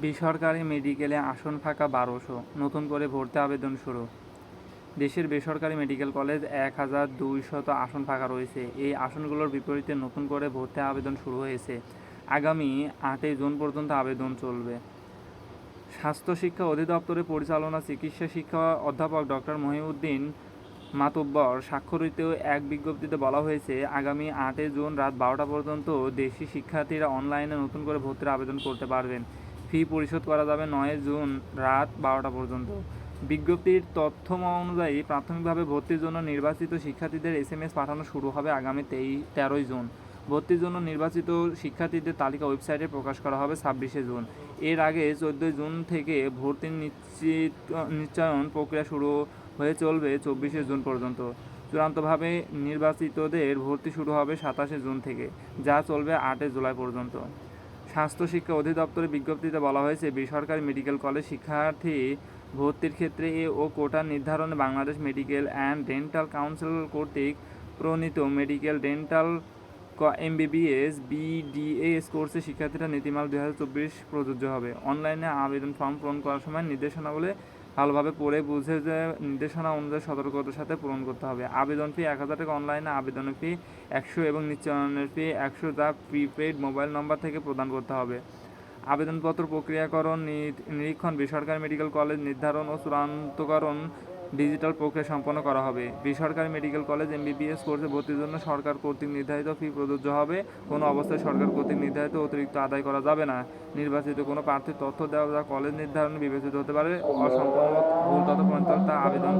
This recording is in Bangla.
বেসরকারি মেডিকেলে আসন ফাঁকা বারোশো। নতুন করে ভর্তি আবেদন শুরু। দেশের বেসরকারি মেডিকেল কলেজ এক হাজার দুইশত আসন ফাঁকা রয়েছে। এই আসনগুলোর বিপরীতে নতুন করে ভর্তি আবেদন শুরু হয়েছে। আগামী আটই জুন পর্যন্ত আবেদন চলবে। স্বাস্থ্য শিক্ষা অধিদপ্তরের পরিচালনা চিকিৎসা শিক্ষা অধ্যাপক ডক্টর মহিউদ্দিন মাতব্বর স্বাক্ষরিত এক বিজ্ঞপ্তিতে বলা হয়েছে, আগামী আটই জুন রাত বারোটা পর্যন্ত দেশি শিক্ষার্থীরা অনলাইনে নতুন করে ভর্তির আবেদন করতে পারবেন। ফি পরিশোধ করা যাবে নয় জুন রাত বারোটা পর্যন্ত। বিজ্ঞপ্তির তথ্য অনুযায়ী প্রাথমিকভাবে ভর্তির জন্য নির্বাচিত শিক্ষার্থীদের এস এম এস পাঠানো শুরু হবে আগামী তেই, তেরোই জুন। ভর্তির জন্য নির্বাচিত শিক্ষার্থীদের তালিকা ওয়েবসাইটে প্রকাশ করা হবে ছাব্বিশে জুন। এর আগে চোদ্দোই জুন থেকে ভর্তি নিশ্চিত, নিশ্চয়ন প্রক্রিয়া শুরু হয়ে চলবে চব্বিশে জুন পর্যন্ত। চূড়ান্তভাবে নির্বাচিতদের ভর্তি শুরু হবে সাতাশে জুন থেকে, যা চলবে আটই জুলাই পর্যন্ত। স্বাস্থ্য শিক্ষা অধিদপ্তরের বিজ্ঞপ্তিতে বলা হয়েছে, বেসরকারি মেডিকেল কলেজ শিক্ষার্থী ভর্তির ক্ষেত্রে এ ও কোটা নির্ধারণে Bangladesh medical and dental council কর্তৃক প্রণীত মেডিকেল ডেন্টাল এমবিবিএস বিডিএস কোর্সে শিক্ষার্থীরা নীতিমাল দুই হাজার চব্বিশ প্রযোজ্য হবে। অনলাইনে আবেদন ফর্ম পূরণ করার সময় নির্দেশনাবলী ভালোভাবে পড়ে বুঝে যে নির্দেশনা অনুযায়ী সতর্কতার সাথে পূরণ করতে হবে। আবেদন ফি এক হাজার টাকা। অনলাইনে আবেদনের ফি একশো এবং নিশ্চয়নের ফি একশো যা প্রিপেড মোবাইল নম্বর থেকে প্রদান করতে হবে। আবেদনপত্র প্রক্রিয়াকরণ নিরীক্ষণ, বেসরকারি মেডিকেল কলেজ নির্ধারণ ও চূড়ান্তকরণ ডিজিটাল প্রক্রিয়া সম্পন্ন করা হবে। বেসরকারি মেডিকেল কলেজ এমবিবিএস কোর্সে ভর্তির জন্য সরকার কর্তৃক নির্ধারিত ফি প্রযোজ্য হবে। কোনো অবস্থায় সরকার কর্তৃক নির্ধারিত অতিরিক্ত আদায় করা যাবে না। নির্বাচিত কোনো প্রার্থীর তথ্য দেওয়া যা কলেজ নির্ধারণে বিবেচিত হতে পারে। অসম্পূর্ণ ভুল তথ্য পর্যন্ত তা আবেদন।